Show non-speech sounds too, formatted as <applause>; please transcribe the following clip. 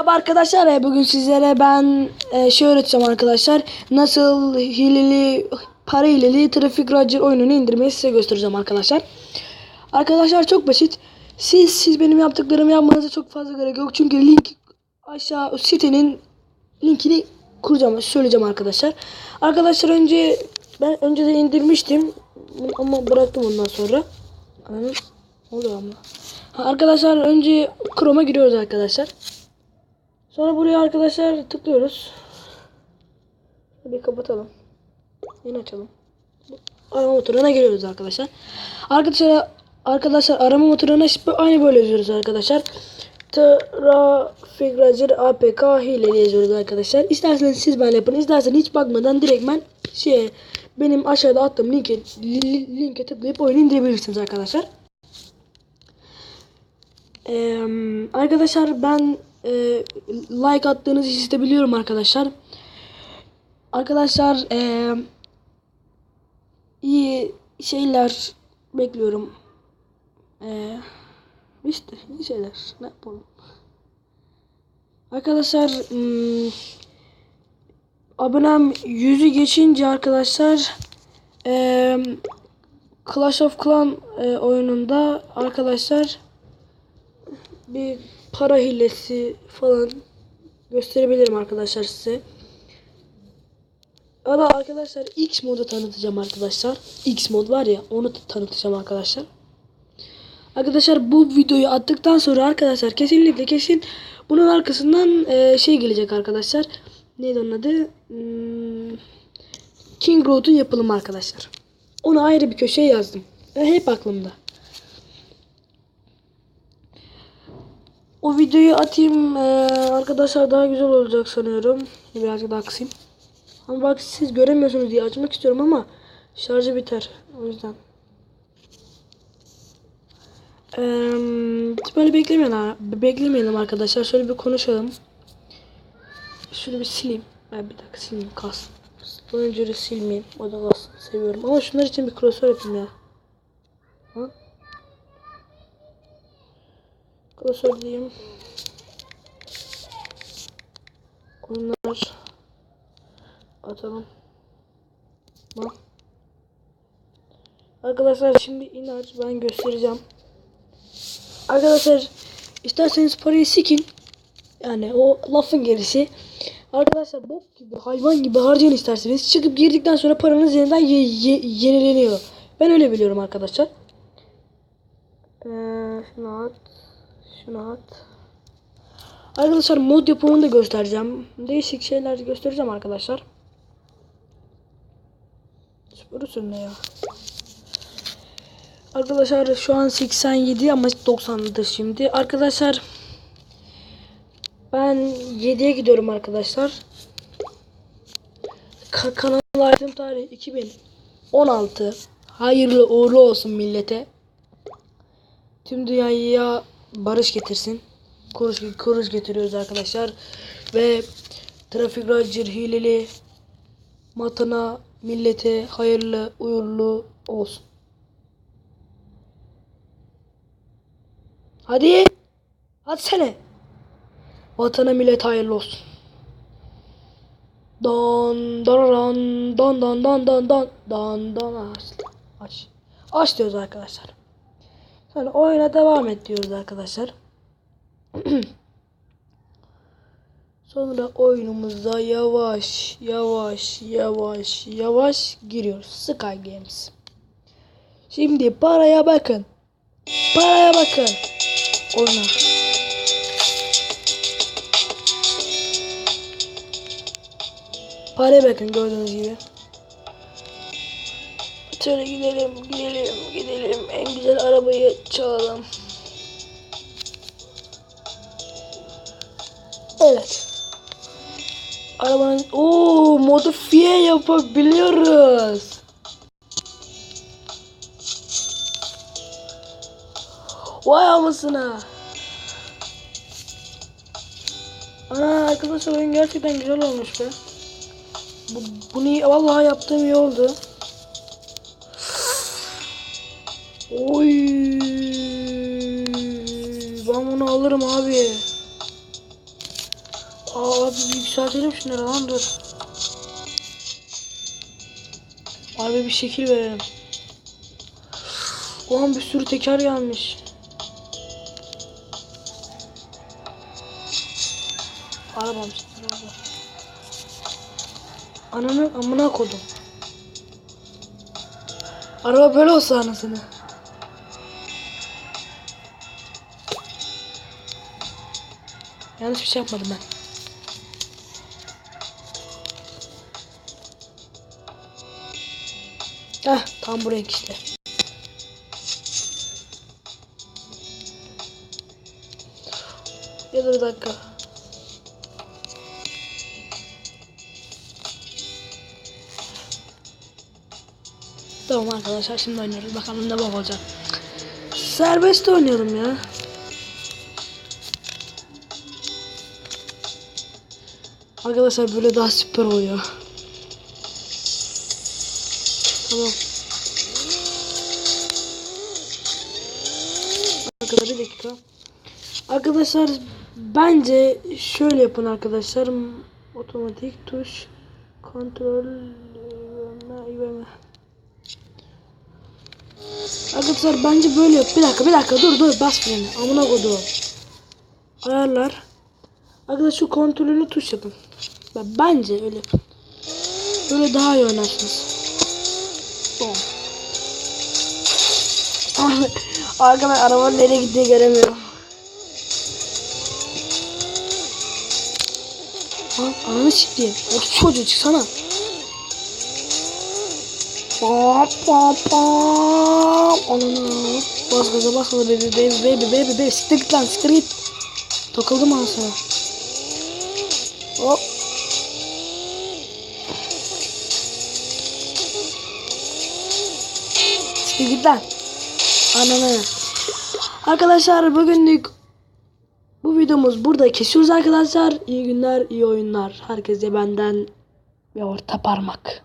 Merhaba arkadaşlar e, bugün sizlere ben e, şey öğreteceğim arkadaşlar nasıl hileli para hileli Traffic Roger oyununu indirmeyi size göstereceğim arkadaşlar. Arkadaşlar çok basit. Siz siz benim yaptıklarımı yapmanıza çok fazla gerek yok çünkü link aşağı sitenin linkini kuracağım söyleyeceğim arkadaşlar. Arkadaşlar önce ben önceden indirmiştim ama bıraktım ondan sonra. Ne oluyor ama? Arkadaşlar önce Chrome'a giriyoruz arkadaşlar. Sonra buraya arkadaşlar tıklıyoruz. Bir kapatalım. Yeni açalım. Arama motoruna giriyoruz arkadaşlar. Arkadaşlar arkadaşlar arama motoruna aynı böyle yazıyoruz arkadaşlar. Traffic Roger APK hile yazıyoruz arkadaşlar. İsterseniz siz ben yapın. İsterseniz hiç bakmadan direkt ben şey benim aşağıda attığım linke li- li- linke tıklayıp oyunu indirebilirsiniz arkadaşlar. Ee, arkadaşlar ben e, like attığınızı hissedebiliyorum arkadaşlar. Arkadaşlar e, iyi şeyler bekliyorum. E, işte iyi şeyler. Ne yapalım? Arkadaşlar hmm, abonem yüzü geçince arkadaşlar e, Clash of Clan e, oyununda arkadaşlar bir para hilesi falan gösterebilirim arkadaşlar size. Ama arkadaşlar X modu tanıtacağım arkadaşlar. X mod var ya onu tanıtacağım arkadaşlar. Arkadaşlar bu videoyu attıktan sonra arkadaşlar kesinlikle kesin bunun arkasından e, şey gelecek arkadaşlar. Neydi onun adı? Hmm, King Road'un yapılımı arkadaşlar. Onu ayrı bir köşeye yazdım. E, hep aklımda. O videoyu atayım ee, arkadaşlar daha güzel olacak sanıyorum. Birazcık daha kısayım. Ama bak siz göremiyorsunuz diye açmak istiyorum ama şarjı biter. O yüzden. Ee, böyle beklemeyelim, beklemeyelim arkadaşlar. Şöyle bir konuşalım. Şöyle bir sileyim. Ben bir dakika sileyim kalsın. Oyuncuyu silmeyeyim. O da kalsın. Seviyorum. Ama şunlar için bir crossover yapayım ya. Klasör diyeyim. Oyunlar atalım. Bak. Arkadaşlar şimdi inanç ben göstereceğim. Arkadaşlar isterseniz parayı sikin. Yani o lafın gerisi. Arkadaşlar bok gibi hayvan gibi harcayın isterseniz. Çıkıp girdikten sonra paranız yeniden ye- ye- yenileniyor. Ben öyle biliyorum arkadaşlar. Ee, şunu at. Şunu. Arkadaşlar mod yapımını da göstereceğim. Değişik şeyler göstereceğim arkadaşlar. Ne ya? Arkadaşlar şu an 87 ama 90'dır şimdi. Arkadaşlar ben 7'ye gidiyorum arkadaşlar. Ka kanal açtığım tarih 2016. Hayırlı uğurlu olsun millete. Tüm dünyaya barış getirsin. Kuruş, kuruş getiriyoruz arkadaşlar. Ve Trafik Ranger hileli matına millete hayırlı uğurlu olsun. Hadi. Hadi sene. Vatana millet hayırlı olsun. Don don don don don don don don aç. Aç. Aç diyoruz arkadaşlar. Sonra oyuna devam et diyoruz arkadaşlar. <clears throat> Sonra oyunumuza yavaş yavaş yavaş yavaş giriyoruz. Sky Games. Şimdi paraya bakın. Paraya bakın. Oyna. Paraya bakın gördüğünüz gibi. Şöyle gidelim, gidelim, gidelim. En güzel arabayı çalalım. Evet. Arabanın o modifiye yapabiliyoruz. Vay amasına. Ana arkadaşlar oyun gerçekten güzel olmuş be. Bu, bunu vallahi yaptığım iyi oldu. Oy. Ben bunu alırım abi. Abi yükseltelim şunları lan dur. Abi bir şekil verelim. Ulan bir sürü teker gelmiş. Arabam çıktı. Ananı amına kodum. Araba böyle olsa anasını. Yanlış bir şey yapmadım ben. Heh tam bu renk işte. Ya da bir dakika. Tamam arkadaşlar şimdi oynuyoruz. Bakalım ne bak olacak. Serbest oynayalım ya. Arkadaşlar böyle daha süper oluyor. Tamam. Arkadaşlar bir dakika. Arkadaşlar bence şöyle yapın arkadaşlar. Otomatik tuş kontrol. Arkadaşlar bence böyle yap. Bir dakika bir dakika dur dur bas freni. Amına koduğum. Ayarlar. Arkadaşlar şu kontrolünü tuş yapın. Ben, bence öyle. Böyle daha iyi oynarsınız. Bom. Arkadaşlar arabanın nereye gittiğini göremiyorum. Lan ananı sikeyim. O çocuğu çıksana. Pam pam pam. Ananı. Bas gaza bas gaza baby baby baby baby baby. Siktir git lan siktir git. Takıldım anasına. Hop. Git lan. Ananı. Arkadaşlar bugünlük bu videomuz burada kesiyoruz arkadaşlar. İyi günler, iyi oyunlar. Herkese benden ve orta parmak.